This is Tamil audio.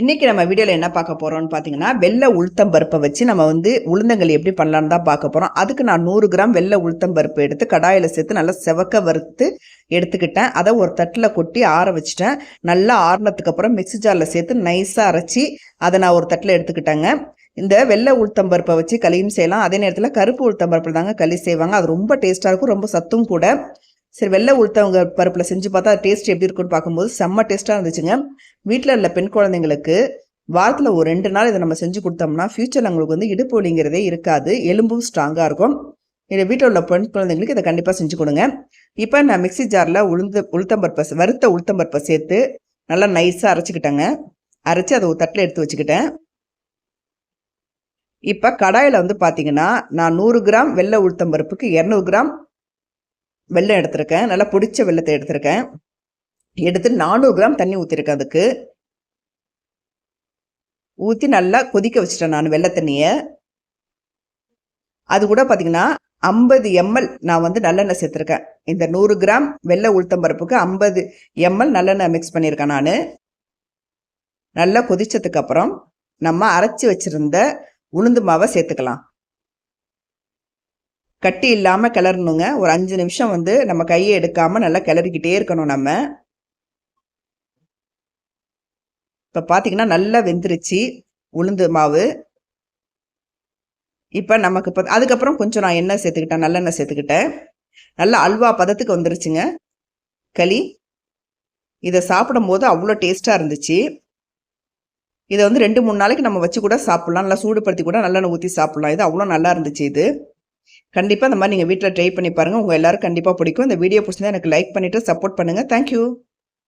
இன்றைக்கி நம்ம வீடியோவில் என்ன பார்க்க போகிறோம்னு பார்த்தீங்கன்னா வெள்ளை உளுத்தம் பருப்பை வச்சு நம்ம வந்து உளுந்தங்களி எப்படி பண்ணலான்னு தான் பார்க்க போகிறோம் அதுக்கு நான் நூறு கிராம் வெள்ளை உளுத்தம் பருப்பு எடுத்து கடாயில் சேர்த்து நல்லா செவக்க வறுத்து எடுத்துக்கிட்டேன். அதை ஒரு தட்டில் கொட்டி ஆற வச்சுட்டேன். நல்லா ஆறினதுக்கு அப்புறம் மிக்சி ஜாரில் சேர்த்து நைஸாக அரைச்சி அதை நான் ஒரு தட்டில் எடுத்துக்கிட்டேங்க. இந்த வெள்ளை உளுத்தம் பருப்பை வச்சு களியும் செய்யலாம். அதே நேரத்தில் கருப்பு உளுத்தம் பருப்பில் தாங்க களி செய்வாங்க. அது ரொம்ப டேஸ்ட்டாக இருக்கும். ரொம்ப சத்தும் கூட. சரி வெள்ளை உளுத்தவங்க பருப்பில் செஞ்சு பார்த்தா டேஸ்ட் எப்படி இருக்குன்னு பார்க்கும்போது செம்ம டேஸ்ட்டாக இருந்துச்சுங்க. வீட்டில் உள்ள பெண் குழந்தைங்களுக்கு வாரத்தில் ஒரு ரெண்டு நாள் இதை நம்ம செஞ்சு கொடுத்தோம்னா ஃப்யூச்சரில் அவங்களுக்கு வந்து இடுப்பு வலிங்கிறதே இருக்காது எலும்பும் ஸ்ட்ராங்காக இருக்கும். எங்கள் வீட்டில் உள்ள பெண் குழந்தைங்களுக்கு இதை கண்டிப்பாக செஞ்சு கொடுங்க. இப்போ நான் மிக்ஸி ஜாரில் உளுந்து உளுத்தம்பருப்பை வறுத்த உளுத்தம்பருப்பை சேர்த்து நல்லா நைஸாக அரைச்சிக்கிட்டேங்க. அரைச்சி அதை ஒரு தட்டில் எடுத்து வச்சுக்கிட்டேன். இப்போ கடாயில் வந்து பார்த்தீங்கன்னா நான் நூறு கிராம் வெள்ளை உளுத்தம்பருப்புக்கு இரநூறு கிராம் வெள்ளம் எடுத்திருக்கேன். நல்லா பிடிச்ச வெள்ளத்தை எடுத்திருக்கேன். எடுத்து நானூறு கிராம் தண்ணி ஊற்றிருக்கேன் அதுக்கு. ஊற்றி நல்லா கொதிக்க வச்சுட்டேன் நான் வெள்ளை தண்ணியை. அது கூட பார்த்தீங்கன்னா ஐம்பது எம்எல் நான் வந்து நல்லெண்ணெய் சேர்த்துருக்கேன். இந்த நூறு கிராம் வெள்ளை உளுத்தம்பருப்புக்கு ஐம்பது எம்எல் நல்லெண்ணெய் மிக்ஸ் பண்ணியிருக்கேன் நான். நல்லா கொதிச்சதுக்கப்புறம் நம்ம அரைச்சி வச்சிருந்த உளுந்து மாவை சேர்த்துக்கலாம். கட்டி இல்லாமல் கிளறணுங்க. ஒரு அஞ்சு நிமிஷம் வந்து நம்ம கையை எடுக்காமல் நல்லா கிளறிக்கிட்டே இருக்கணும் நம்ம. இப்போ பார்த்தீங்கன்னா நல்லா வெந்துருச்சு உளுந்து மாவு. இப்போ நமக்கு இப்போ அதுக்கப்புறம் கொஞ்சம் நான் எண்ணெய் சேர்த்துக்கிட்டேன் நல்லெண்ணெய் சேர்த்துக்கிட்டேன். நல்லா அல்வா பதத்துக்கு வந்துருச்சுங்க. களி. இதை சாப்பிடும்போது அவ்வளோ டேஸ்ட்டாக இருந்துச்சு. இதை வந்து ரெண்டு மூணு நாளைக்கு நம்ம வச்சு கூட சாப்பிட்லாம். நல்லா சூடுபடுத்தி கூட நல்லெண்ணெய் ஊற்றி சாப்பிட்லாம். இது அவ்வளோ நல்லா இருந்துச்சு இது. கண்டிப்பாக இந்த மாதிரி நீங்கள் வீட்டில் ட்ரை பண்ணி பாருங்கள் உங்கள் எல்லோரும் கண்டிப்பாக பிடிக்கும். இந்த வீடியோ பிடிச்சிருந்தா எனக்கு லைக் பண்ணிவிட்டு சப்போர்ட் பண்ணுங்கள் தேங்க்யூ